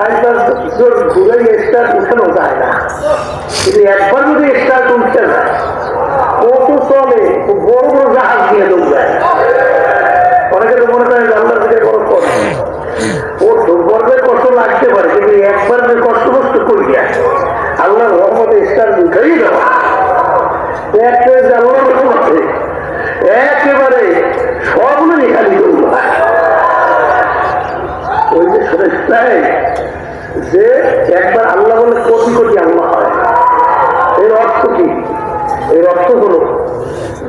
পাঁচ জন ঘুরে স্টার উঠানো কিন্তু একবার যদি স্টার উঠতে ও তো চলে বড় বড় জাহাজ দিয়ে দৌড়ায়। অনেকে তো মনে করেন যে আল্লাহর থেকে বড় কষ্ট ও দুর্বর্গের কষ্ট লাগতে পারে একবার যে কষ্ট কষ্ট করিয়া আল্লাহর রহমতে স্টার উঠেই দেওয়া একটা যে আল্লাহর রহমতে একেবারে সবগুলোই খালি দৌড়ায় ওই যে শুনেছিলেন যে একবার আল্লাহ বলে কোটি কোটি আল্লাহ হয় এর অর্থ কি এর অর্থ হলো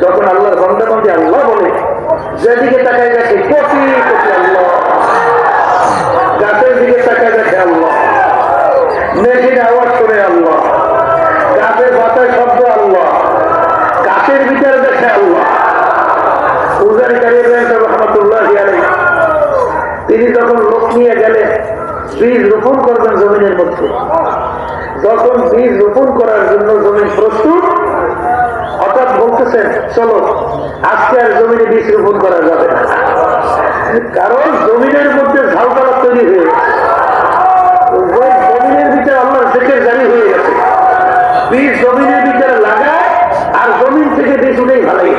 যখন আল্লাহর বন্ধে বন্ধে আল্লাহ বলে, যেদিকে তাকায় দেখে কোটি কোটি আল্লাহ। গাছের দিকে তাকায় দেখে আল্লাহ। মেঘের আওয়াজ করে আল্লাহ। গাছের পাতায় শব্দ আল্লাহ। গাছের ভিতরে দেখে আল্লাহ। তিনি যখন লোক নিয়ে গেলেন বীজ রোপণ করবেন জমিনের মধ্যে। যখন বীজ রোপণ করার জন্য জমিন প্রস্তুত হঠাৎ বলতেছেন চলো আজকে আর জমিনে বীজ রোপণ করা যাবে না। কারণ জমিনের মধ্যে ঝালপালা তৈরি হয়ে জমিনের ভিতরে আল্লাহর জেকের জারি হয়ে গেছে। বীজ জমিনের ভিতরে লাগায় আর জমিন থেকে বীজ উঠেই যায়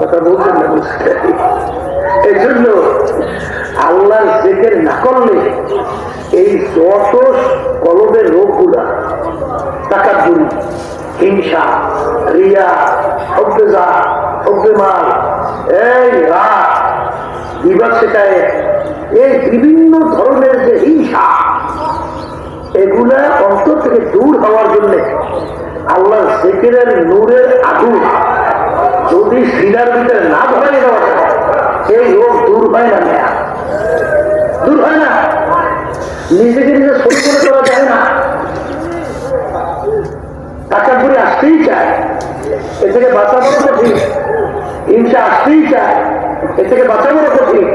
কথা বলছেন না বুঝতে? এই জন্য আল্লাহর জেকের না করলে এই যত কলমের রোগগুলা হিংসা, রিয়া এই রাত, বিবাদ শেখায় এই বিভিন্ন ধরনের যে হিংসা, এগুলা অন্তর থেকে দূর হওয়ার জন্য আল্লাহ জেকেরের নূরের আগুন যদি সিনার ভিতরে না ধরে দেওয়া এই রোগ দূর হয় না দূর হয় না। নিজেকে নিজে শুরু করে করা যায় না টাকা করে আসতেই চায়। এ থেকে বাঁচা কঠিন হিংসা আসতেই চায়। এ থেকে বাঁচা কঠিন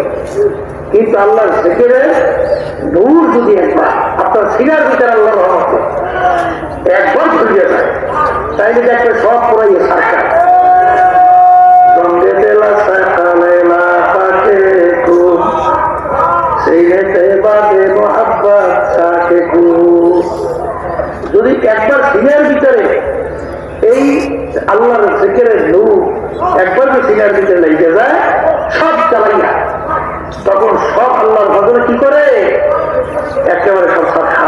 কিন্তু আল্লাহ জেকেরে নূর যদি একবার, আপনার সিনার ভিতরে আল্লাহ রহমতে একবার ঘুরিয়ে যায়। তাইলে দেখবে সব পুরাই সরকার যদি একবার দিনের ভিতরে এই আল্লাহর জিকিরের নূর একবার যদি দিনের ভিতরে লেগে যায়, সব চালাইয়া তখন সব আল্লাহর ভজনে কি করে? একেবারে সব দেয়